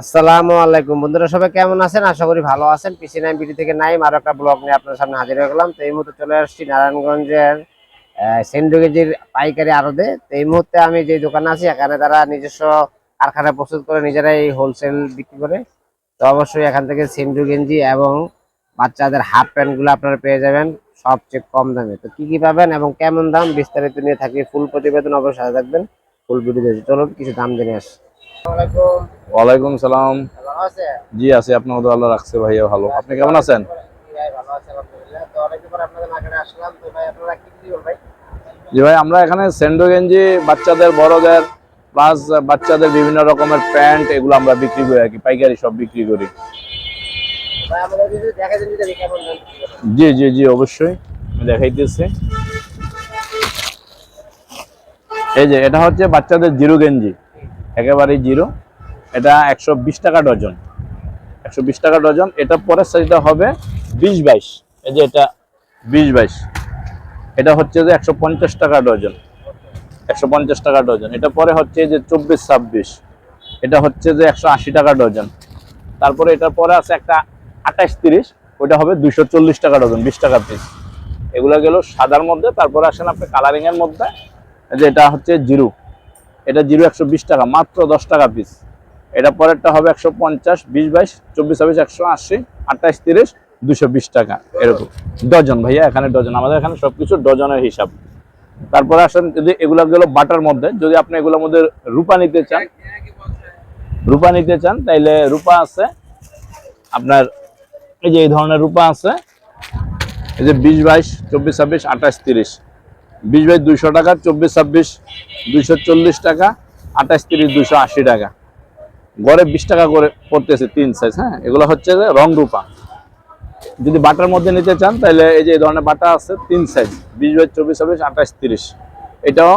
আসসালামু আলাইকুম। বন্ধুরা, সবাই কেমন আছেন? আশা করি ভালো আছেন। পিসি নাইন বিডি থেকে নাইম আরও একটা ব্লগ নিয়ে আপনার সামনে হাজির হয়ে গেলাম। তো এই মুহূর্তে চলে আসছি নারায়ণগঞ্জের সেন্ডুগেজির পাইকারি আড়তে। তো এই মুহূর্তে আমি যে দোকানে আছি, এখানে তারা নিজস্ব কারখানা প্রস্তুত করে নিজেরাই হোলসেল বিক্রি করে। তো অবশ্যই এখান থেকে সেন্ডু গেঞ্জি এবং বাচ্চাদের হাফ প্যান্টগুলো আপনারা পেয়ে যাবেন সবচেয়ে কম দামে। তো কি কি পাবেন এবং কেমন দাম, বিস্তারিত নিয়ে থাকি ফুল প্রতিবেদন অবশ্যই থাকবেন। ফুল ভিডিও চলুন, কিছু দাম জেনে আসি। ওয়ালাইকুম সালাম। জি আছি। আপনার মতো আল্লাহ রাখছে ভাইয়া ভালো। আপনি কেমন আছেন? তো তো জি ভাই আমরা এখানে সেন্ডো গেঞ্জি বাচ্চাদের বড়দের প্লাস বাচ্চাদের বিভিন্ন রকমের প্যান্ট এগুলো আমরা বিক্রি করি আর কি পাইকারি সব বিক্রি করি। জি জি জি অবশ্যই। দেখাইতেছি। এই যে এটা হচ্ছে বাচ্চাদের জিরো গেঞ্জি। একেবারেই জিরো। এটা একশো বিশ টাকা ডজন। একশো বিশ টাকা ডজন। এটা পরের সাইজটা হবে বিশ বাইশ। এই যে এটা বিশ বাইশ। এটা হচ্ছে যে একশো পঞ্চাশ টাকা ডজন। একশো পঞ্চাশ টাকা ডজন। এটা পরে হচ্ছে যে চব্বিশ ছাব্বিশ। এটা হচ্ছে যে একশো আশি টাকা ডজন। তারপরে এটার পরে আছে একটা আঠাশ তিরিশ। ওইটা হবে দুশো চল্লিশ টাকা ডজন, বিশ টাকা পিস এগুলো গেল সাদার মধ্যে। তারপরে আসেন আপনি কালারিংয়ের মধ্যে। যে এটা হচ্ছে জিরো। এটা জিরো একশো বিশ টাকা, মাত্র দশ টাকা পিস এটা পরেরটা হবে একশো পঞ্চাশ, বিশ বাইশ, চব্বিশ, ছাব্বিশ, একশো আশি, আঠাশ, তিরিশ, দুশো বিশ টাকা এরকম। ডজন ভাইয়া, এখানে ডজন। আমাদের এখানে সবকিছু ডজনের হিসাব। তারপরে আসেন, যদি এগুলো গেল বাটার মধ্যে, যদি আপনি এগুলোর মধ্যে রূপা নিতে চান, রূপা নিতে চান, তাইলে রূপা আছে। আপনার এই যে এই ধরনের রূপা আছে, এই যে বিশ বাইশ, চব্বিশ, ছাব্বিশ, আঠাশ, তিরিশ। বিশ বাইশ দুইশো টাকা, চব্বিশ, ছাব্বিশ, দুইশো চল্লিশ টাকা, আঠাশ, তিরিশ, দুইশো আশি টাকা। গড়ে বিশ টাকা করে পড়তেছে তিন সাইজ হ্যাঁ? এগুলো হচ্ছে রং রূপা। যদি বাটার মধ্যে নিতে চান, তাহলে এই যে এই ধরনের বাটা আছে, তিন সাইজ বিশ বাইশ চব্বিশ, ছাব্বিশ, আঠাশ, তিরিশ। এটাও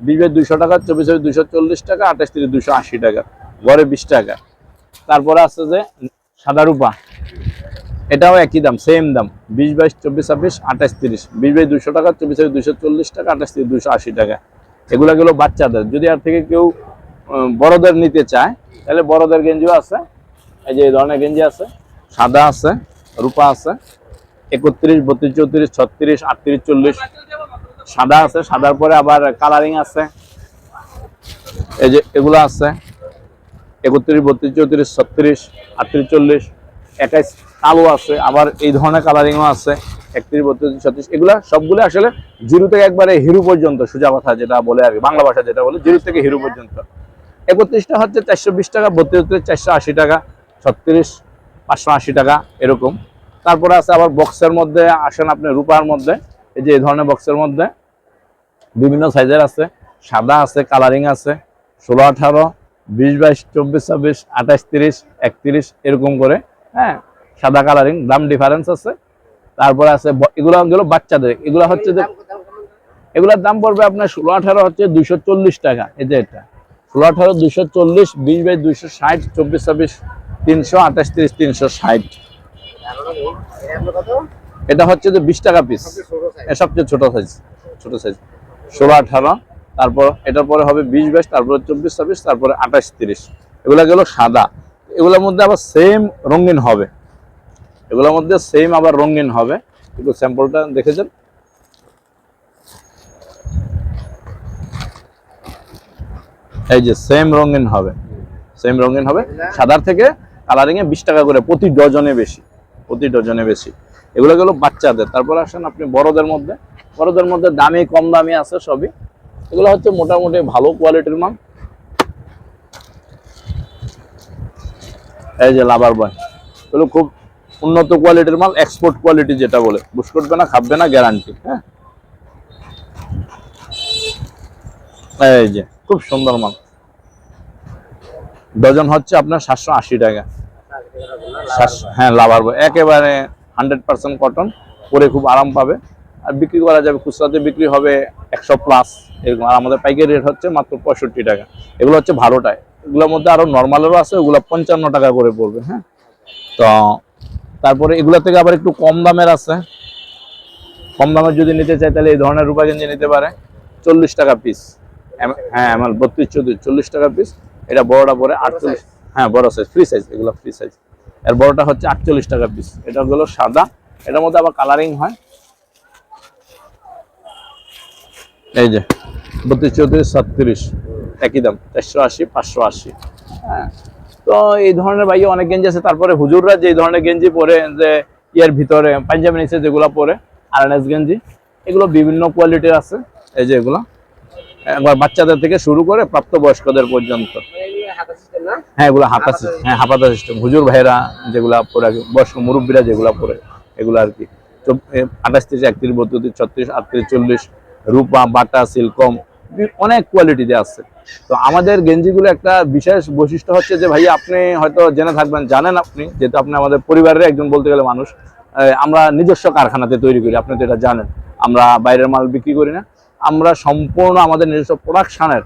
বিশ বাইশ দুইশো টাকা, চব্বিশ ছাব্বিশ দুইশো চল্লিশ টাকা, আঠাশ, তিরিশ, দুইশো আশি টাকা। গড়ে বিশ টাকা। তারপরে আছে যে সাদা রূপা। এটাও একই দাম সেম দাম। বিশ বাইশ, চব্বিশ, ছাব্বিশ, আঠাশ, তিরিশ। বিশ বাইশ দুশো টাকা, চব্বিশ দুশো চল্লিশ টাকা, আঠাশ, তিরিশ দুশো আশি টাকা। এগুলো গেলো বাচ্চাদের। যদি আর থেকে কেউ বড়দের নিতে চায়, তাহলে বড়দের গেঞ্জিও আছে। এই যে এই ধরনের গেঞ্জি আছে। সাদা আছে, রূপা আছে। একত্রিশ, বত্রিশ, চৌত্রিশ, ছত্রিশ, আটত্রিশ, চল্লিশ। সাদা আছে, সাদার পরে আবার কালারিং আছে। এই যে এগুলো আছে। একত্রিশ, বত্রিশ, চৌত্রিশ, ছত্রিশ, আটত্রিশ, চল্লিশ। একাইশ কালো আছে, আবার এই ধরনের কালারিংও আছে, একত্রিশ, বত্রিশ, ছত্রিশ, এগুলা সবগুলো আসলে জিরো থেকে একবারে হিরো পর্যন্ত সোজা কথা যেটা বলে আর বাংলা ভাষা যেটা বলে, জিরো থেকে হিরো পর্যন্ত। একত্রিশটা হচ্ছে চারশো বিশ টাকা, বত্রিশ চারশো আশি টাকা, ছত্রিশ, পাঁচশো আশি টাকা, এরকম। তারপরে আছে আবার বক্সের মধ্যে আসেন আপনি রূপার মধ্যে, এই যে এই ধরনের বক্সের মধ্যে। বিভিন্ন সাইজের আছে, সাদা আছে কালারিং আছে, ষোলো, আঠারো, বিশ, বাইশ, চব্বিশ, ছাব্বিশ, আঠাশ, তিরিশ, একত্রিশ, এরকম করে। হ্যাঁ সাদা কালারিং দাম ডিফারেন্স আছে। তারপরে আছে এগুলো গেলো বাচ্চাদের, এগুলো হচ্ছে যে এগুলোর দাম পড়বে আপনার ষোলো, আঠারো হচ্ছে দুইশো চল্লিশ টাকা, এই যে এটা। ষোলো, আঠারো, দুইশো চল্লিশ, বিশ বাই দুইশো ষাট, চব্বিশ, ছাব্বিশ, তিনশো, আঠাশ, তিরিশ, তিনশো ষাট। এটা হচ্ছে যে বিশ টাকা পিস সবচেয়ে ছোট সাইজ ছোট সাইজ ষোলো, আঠারো, তারপর এটার পরে হবে বিশ বাইশ, তারপরে চব্বিশ, ছাব্বিশ, তারপরে আঠাশ, তিরিশ। এগুলা গেল সাদা। এগুলোর মধ্যে আবার সেম রঙিন হবে। এগুলোর মধ্যে সেম আবার রঙিন হবে। একটু স্যাম্পলটা দেখেছেন এই যে সেম রঙিন হবে। সেম রঙিন হবে। সাদার থেকে কালারিং এ বিশ টাকা করে প্রতি ডজনে বেশি। প্রতি ডজনে বেশি। এগুলো গেলো বাচ্চাদের। তারপর আসেন আপনি বড়দের মধ্যে। বড়দের মধ্যে দামি, কম দামি আছে সবই। এগুলো হচ্ছে মোটামুটি ভালো কোয়ালিটির মাল। এই যে লাভার বয় এগুলো খুব উন্নত কোয়ালিটির মাল এক্সপোর্ট কোয়ালিটি যেটা বলে। বুস করবে না, খাবে না গ্যারান্টি হ্যাঁ? এই যে, খুব সুন্দর মাল। ডজন হচ্ছে আপনার সাতশো আশি টাকা। হ্যাঁ লাভার বয় একেবারে হান্ড্রেড পার্সেন্ট কটন পরে খুব আরাম পাবে। আর বিক্রি করা যাবে, খুচরাতে বিক্রি হবে একশো প্লাস এরকম। আর আমাদের পাইকারি রেট হচ্ছে মাত্র পঁয়ষট্টি টাকা। এগুলো হচ্ছে ভালোটায় এগুলোর মধ্যে আরও নর্মালেরও আছে ওগুলো পঞ্চান্ন টাকা করে পড়বে হ্যাঁ? তো তারপরে এগুলো থেকে আবার একটু কম দামের আছে। কম দামের যদি নিতে চাই তাহলে এই ধরনের রূপা গেঞ্জি নিতে পারে। চল্লিশ টাকা পিস হ্যাঁ আমার বত্রিশ চৌত্রিশ চল্লিশ টাকা পিস এটা বড়টা পরে আটচল্লিশ হ্যাঁ বড় সাইজ ফ্রি সাইজ এগুলো ফ্রি সাইজ এর বড়টা হচ্ছে আটচল্লিশ টাকা পিস এটা হলো সাদা। এটার মধ্যে আবার কালারিং হয়। এই যে বত্রিশ চৌত্রিশ ছত্রিশ একই দাম চারশো আশি পাঁচশো আশি। হ্যাঁ। তো এই ধরনের ভাই অনেক গেঞ্জি আছে তারপরে হুজুররা যে ধরনের গেঞ্জি পরে যে ইয়ের ভিতরে পাঞ্জাবি নিচে যেগুলো পরে আরএনএস গেঞ্জি এগুলো বিভিন্ন কোয়ালিটির আছে এই যে এগুলো। একবার বাচ্চাদের থেকে শুরু করে প্রাপ্তবয়স্কদের পর্যন্ত। এগুলো হাতা সিস্টেম হ্যাঁ এগুলো হাতা হ্যাঁ হাফাতা সিস্টেম হুজুর ভাইরা যেগুলা পরে বয়স্ক মুরব্বীরা যেগুলা পরে এগুলো আর কি। আঠাশ তিরিশ একত্রিশ বত্রিশ ছত্রিশ আটত্রিশ চল্লিশ রূপা বাটা সিলকম অনেক কোয়ালিটিতে আছে। তো আমাদের গেঞ্জিগুলো একটা বিশেষ বৈশিষ্ট্য হচ্ছে যে ভাই আপনি হয়তো জেনে থাকবেন, জানেন আপনি, যেহেতু আপনি আমাদের পরিবারের একজন বলতে গেলে মানুষ আমরা নিজস্ব কারখানাতে তৈরি করি, আপনি তো এটা জানেন। আমরা বাইরের মাল বিক্রি করি না। আমরা সম্পূর্ণ আমাদের নিজস্ব প্রোডাকশনের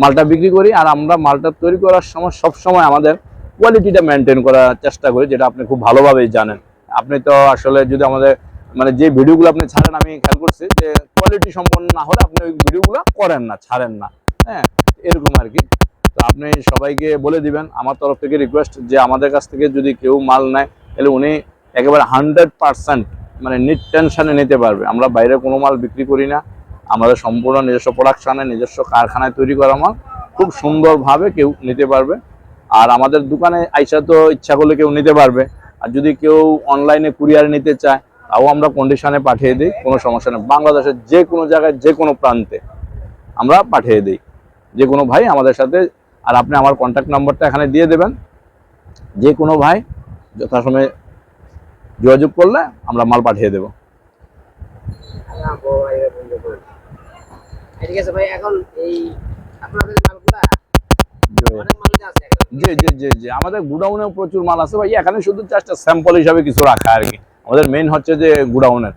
মালটা বিক্রি করি, আর আমরা মালটা তৈরি করার সময় সব সময় আমাদের কোয়ালিটিটা মেনটেন করার চেষ্টা করি, যেটা আপনি খুব ভালোভাবেই জানেন। আপনি তো আসলে যদি আমাদের মানে যে ভিডিওগুলো আপনি ছাড়েন, আমি খেয়াল করছি যে কোয়ালিটি সম্পন্ন না হলে আপনি ওই ভিডিওগুলো করেন না, ছাড়েন না। হ্যাঁ এরকম আর কি। তো আপনি সবাইকে বলে দিবেন, আমার তরফ থেকে রিকোয়েস্ট যে আমাদের কাছ থেকে যদি কেউ মাল নেয়, তাহলে উনি একেবারে হান্ড্রেড পার্সেন্ট মানে নিট টেনশনে নিতে পারবে। আমরা বাইরে কোনো মাল বিক্রি করি না। আমাদের সম্পূর্ণ নিজস্ব প্রোডাকশনে নিজস্ব কারখানায় তৈরি করা মাল খুব সুন্দরভাবে কেউ নিতে পারবে। আর আমাদের দোকানে আইসা তো ইচ্ছা করলে কেউ নিতে পারবে। আর যদি কেউ অনলাইনে কুরিয়ার নিতে চায়, তাও আমরা কন্ডিশনে পাঠিয়ে দিই, কোনো সমস্যা নেই। বাংলাদেশের যে কোনো জায়গায়, যে কোনো প্রান্তে আমরা পাঠিয়ে দিই। যে কোনো ভাই আমাদের সাথে আর আপনি আমার কন্ট্যাক্ট নাম্বারটা এখানে দিয়ে দেবেন। যে কোনো ভাই যথাসময়ে যোগাযোগ করলে আমরা মাল পাঠিয়ে দেবো। হ্যাঁ, ঠিক আছে ভাই এখন এই আপনাদের মালগুলা। জি। জি জি জি আমাদের গুডাউনেও প্রচুর মাল আছে ভাই। এখানে শুধু জাস্ট স্যাম্পল হিসাবে কিছু রাখা আর কি। আমাদের মেইন হচ্ছে যে গুডাউনের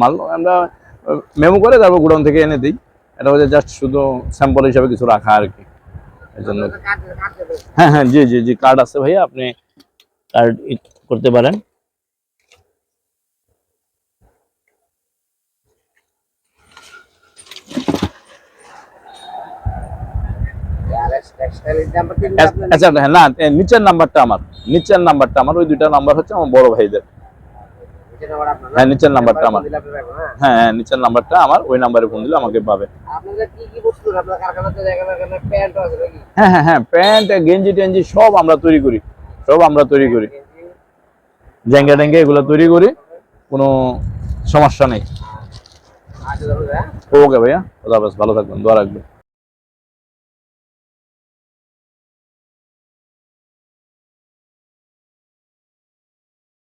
মাল। আমরা মেমো করে তারপর গুডাউন থেকে এনে দিই। এটা হচ্ছে জাস্ট শুধু স্যাম্পল হিসাবে কিছু রাখা আর কি এই জন্য। হ্যাঁ হ্যাঁ জি জি জি কার্ড আছে ভাইয়া আপনি কার্ড করতে পারেন? আচ্ছা হ্যাঁ না নিচের নাম্বারটা আমার নিচের নাম্বারটা আমার ওই দুইটা নাম্বার হচ্ছে আমার বড় ভাইদের নিচের নাম্বার আপনার না? হ্যাঁ নিচের নাম্বারটা আমার। হ্যাঁ। হ্যাঁ হ্যাঁ নিচের নাম্বারটা আমার ওই নাম্বারে ফোন দিলে আমাকে পাবে। হ্যাঁ হ্যাঁ হ্যাঁ প্যান্ট গেঞ্জি টেঞ্জি সব আমরা তৈরি করি সব আমরা তৈরি করি। জ্যাঙ্গা ট্যাঙ্গা এগুলো তৈরি করি কোনো সমস্যা নেই। আচ্ছা ধরুন হ্যাঁ? ওকে ভাইয়া খোদা ভালো থাকবেন দোয়া রাখবেন।